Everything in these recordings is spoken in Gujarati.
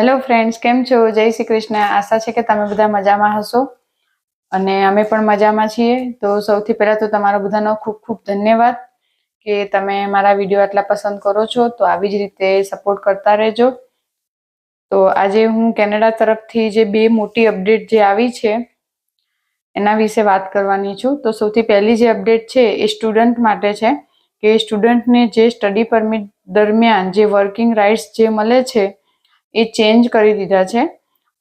હેલો ફ્રેન્ડ્સ કેમ છો? જય શ્રી કૃષ્ણ. આશા છે કે તમે બધા મજામાં હશો. અને અમે પણ મજામાં છીએ. તો સૌથી પહેલા તો તમારો બધાનો ખૂબ ખૂબ ધન્યવાદ કે તમે મારા વીડિયો આટલા પસંદ કરો છો. તો આવી જ રીતે સપોર્ટ કરતા રહેજો. તો આજે હું કેનેડા તરફથી જે બે મોટી અપડેટ જે આવી છે, એના વિશે વાત કરવાની છું. તો સૌથી પહેલી જે અપડેટ છે, એ સ્ટુડન્ટ માટે છે કે સ્ટુડન્ટને જે સ્ટડી પરમિટ દરમિયાન જે વર્કિંગ રાઇટ્સ જે મળે છે એ ચેન્જ કરી દીધા છે.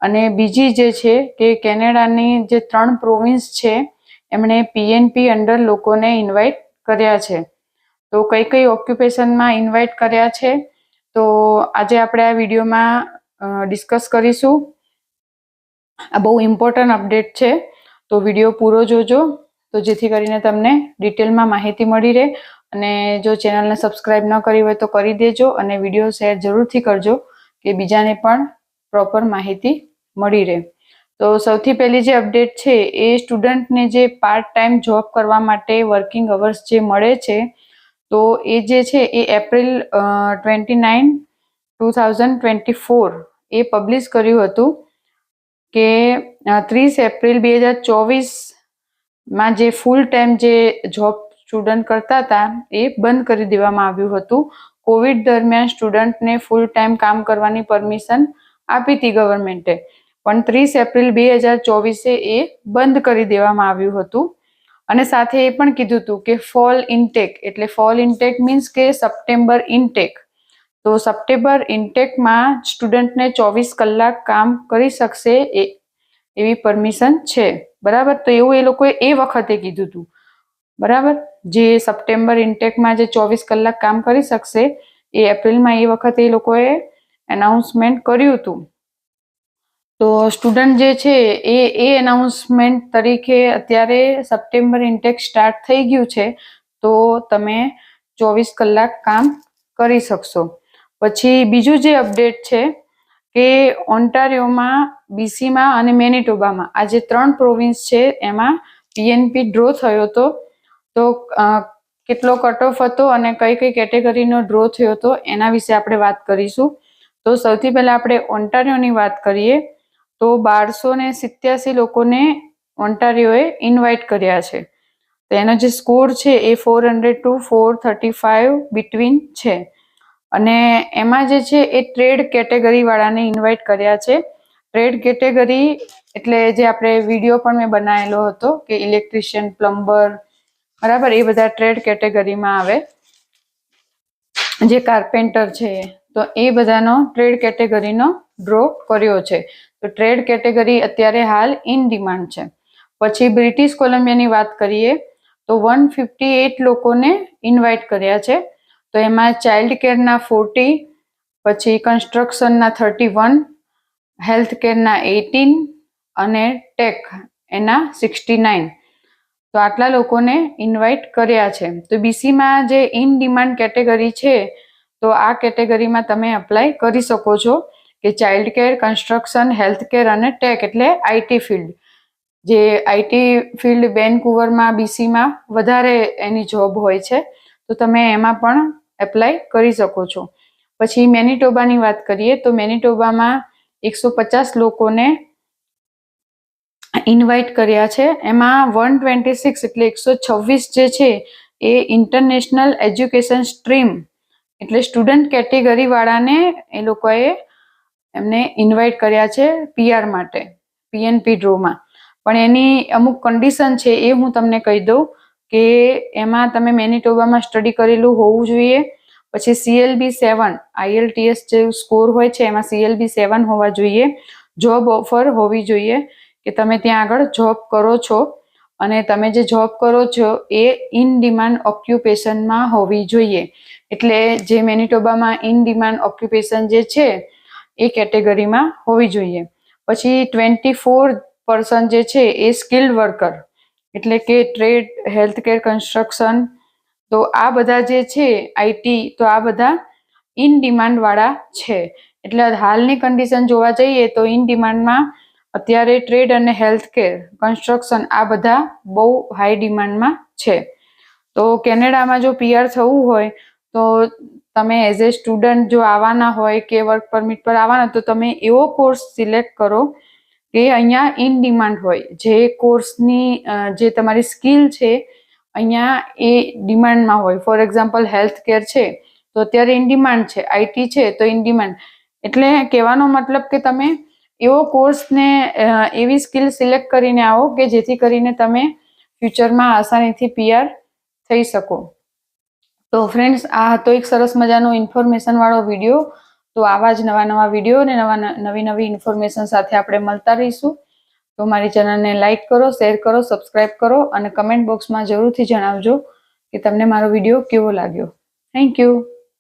અને બીજી જે છે કે કેનેડાની જે ત્રણ પ્રોવિન્સ છે, એમણે પીએનપી અંડર લોકોને ઇન્વાઇટ કર્યા છે. તો કઈ કઈ ઓક્યુપેશનમાં ઇન્વાઇટ કર્યા છે, તો આજે આપણે આ વિડીયોમાં ડિસ્કસ કરીશું. આ બહુ ઇમ્પોર્ટન્ટ અપડેટ છે, તો વીડિયો પૂરો જોજો. તો જેથી કરીને તમને ડિટેલમાં માહિતી મળી રહે. અને જો ચેનલને સબસ્ક્રાઈબ ન કરી હોય તો કરી દેજો અને વીડિયો શેર જરૂરથી કરજો. કે બીજાને પણ પ્રોપર માહિતી મળી રહે. તો સૌથી પહેલી જે અપડેટ છે એ સ્ટુડન્ટને જે પાર્ટ ટાઈમ જોબ કરવા માટે વર્કિંગ અવર્સ જે મળે છે, તો એ જે છે એ April twenty nine two thousand twenty four એ પબ્લિશ કર્યું હતું કે ત્રીસ એપ્રિલ બે હજાર ચોવીસમાં જે ફૂલ ટાઈમ જે જોબ સ્ટુડન્ટ કરતા હતા, એ બંધ કરી દેવામાં આવ્યું હતું. કોવિડ દરમિયાન સ્ટુડન્ટને ફૂલ ટાઈમ કામ કરવાની પરમિશન આપી હતી ગવર્મેન્ટે પણ ત્રીસ એપ્રિલ બે હજાર ચોવીસે એ બંધ કરી દેવામાં આવ્યું હતું. અને સાથે એ પણ કીધું હતું કે ફોલ ઇન્ટેક એટલે ફોલ ઇન્ટેક મીન્સ કે સપ્ટેમ્બર ઇન્ટેક તો સપ્ટેમ્બર ઇન્ટેકમાં સ્ટુડન્ટને ચોવીસ કલાક કામ કરી શકશે એ, એવી પરમિશન છે. બરાબર? તો એવું એ લોકોએ એ વખતે કીધું હતું. બરાબર? જે સપ્ટેમ્બર ઇન્ટેકમાં જે ચોવીસ કલાક કામ કરી શકશે, એ એપ્રિલમાં એ વખતે એ લોકોએ એનાઉન્સમેન્ટ કર્યું હતું. તો સ્ટુડન્ટ જે છે, એ એ એનાઉન્સમેન્ટ તરીકે અત્યારે સપ્ટેમ્બર ઇન્ટેક સ્ટાર્ટ થઈ ગયું છે, તો તમે ચોવીસ કલાક કામ કરી શકશો. પછી બીજું જે અપડેટ છે, કે ઓન્ટારિયોમાં બીસીમાં અને મેનિટોબામાં આ જે ત્રણ પ્રોવિન્સ છે, એમાં પીએનપી ડ્રો થયો હતો. તો કેટલો કટ ઓફ હતો અને કઈ કઈ કેટેગરીનો ડ્રો થયો હતો, એના વિશે આપણે વાત કરીશું. તો સૌથી પહેલા આપણે ઓન્ટારિયોની વાત કરીએ. તો બારસો ને સિત્યાસી લોકોને ઓન્ટારિયોએ ઇન્વાઇટ કર્યા છે. તો એનો જે સ્કોર છે એ four hundred two four thirty five between છે. અને એમાં જે છે એ ટ્રેડ કેટેગરી વાળાને ઇન્વાઇટ કર્યા છે. ટ્રેડ કેટેગરી એટલે જે આપણે વીડિયો પણ મેં બનાવેલો હતો કે ઇલેક્ટ્રિશિયન પ્લમ્બર બરાબર, એ બધા ટ્રેડ કેટેગરીમાં આવે. જે કાર્પેન્ટર છે, તો એ બધાનો ટ્રેડ કેટેગરીનો ડ્રો કર્યો છે. તો ટ્રેડ કેટેગરી અત્યારે હાલ ઇન ડિમાન્ડ છે. પછી બ્રિટિશ કોલંબિયાની વાત કરીએ, તો વન ફિફ્ટી એટ લોકોને ઇન્વાઇટ કર્યા છે. તો એમાં ચાઇલ્ડ કેરના ફોર્ટી પછી કન્સ્ટ્રક્શનના થર્ટી વન હેલ્થ કેરના એટીન અને ટેક એના સિક્સટી નાઇન તો આટલા લોકોને ઇન્વાઇટ કર્યા છે. તો બીસીમાં જે ઇન ડિમાન્ડ કેટેગરી છે, તો આ કેટેગરીમાં તમે અપ્લાય કરી શકો છો કે child care construction health care અને ટેક એટલે આઈટી ફિલ્ડ જે આઈટી ફિલ્ડ બેનકુવરમાં બીસીમાં વધારે એની જોબ હોય છે, તો તમે એમાં પણ એપ્લાય કરી શકો છો. પછી મેનિટોબાની વાત કરીએ, તો મેનિટોબામાં એકસો પચાસ લોકોને ઇન્વાઇટ કર્યા છે. એમાં વન ટ્વેન્ટી સિક્સ એટલે એકસો છવ્વીસ જે છે એ ઇન્ટરનેશનલ એજ્યુકેશન સ્ટ્રીમ એટલે સ્ટુડન્ટ કેટેગરીવાળાને એ લોકોએ એમને ઇન્વાઇટ કર્યા છે પીઆર માટે પીએનપી ડ્રોમાં પણ એની અમુક કન્ડિશન છે એ હું તમને કહી દઉં કે એમાં તમે મેનિટોબામાં સ્ટડી કરેલું હોવું જોઈએ. પછી સીએલબી સેવન આઈએલટીએસ જે સ્કોર હોય છે એમાં સીએલબી સેવન હોવા જોઈએ. જોબ ઓફર હોવી જોઈએ. કે તમે ત્યાં આગળ જોબ કરો છો અને તમે જે જોબ કરો છો એ ઇન ડિમાન્ડ ઓક્યુપેશનમાં હોવી જોઈએ. એટલે જે મેનિટોબામાં ઇન ડિમાન્ડ ઓક્યુપેશન જે છે એ કેટેગરીમાં હોવી જોઈએ. પછી ટ્વેન્ટી ફોર પર્સન જે છે એ સ્કિલ્ડ વર્કર એટલે કે ટ્રેડ હેલ્થ કેર કન્સ્ટ્રક્શન તો આ બધા જે છે આઈટી તો આ બધા ઇન ડિમાન્ડવાળા છે. એટલે હાલની કન્ડિશન જોવા જઈએ તો ઇન ડિમાન્ડમાં અત્યારે ટ્રેડ અને હેલ્થ કેર કન્સ્ટ્રક્શન આ બધા બહુ હાઈ ડિમાન્ડમાં છે. તો કેનેડામાં જો પીઆર થવું હોય, તો તમે એઝ એ સ્ટુડન્ટ જો આવવાના હોય કે વર્ક પરમિટ પર આવવાના, તો તમે એવો કોર્સ સિલેક્ટ કરો કે અહીંયા ઇન ડિમાન્ડ હોય. જે કોર્સની જે તમારી સ્કિલ છે, અહીંયા એ ડિમાન્ડમાં હોય. ફોર એક્ઝામ્પલ હેલ્થ કેર છે, તો અત્યારે ઇન ડિમાન્ડ છે. આઈટી છે, તો ઇન ડિમાન્ડ. એટલે કહેવાનો મતલબ કે તમે એવો કોર્સને એવી સ્કિલ સિલેક્ટ કરીને આવો કે જેથી કરીને તમે ફ્યુચરમાં આસાનીથી પીઆર થઈ શકો. તો ફ્રેન્ડ્સ આ હતો એક સરસ મજાનો ઇન્ફોર્મેશનવાળો વીડિયો તો આવા જ નવા નવા વીડિયો અને નવા નવી નવી ઇન્ફોર્મેશન સાથે આપણે મળતા રહીશું. તો મારી ચેનલને લાઇક કરો શેર કરો સબસ્ક્રાઇબ કરો અને કમેન્ટ બોક્સમાં જરૂરથી જણાવજો કે તમને મારો વીડિયો કેવો લાગ્યો. Thank you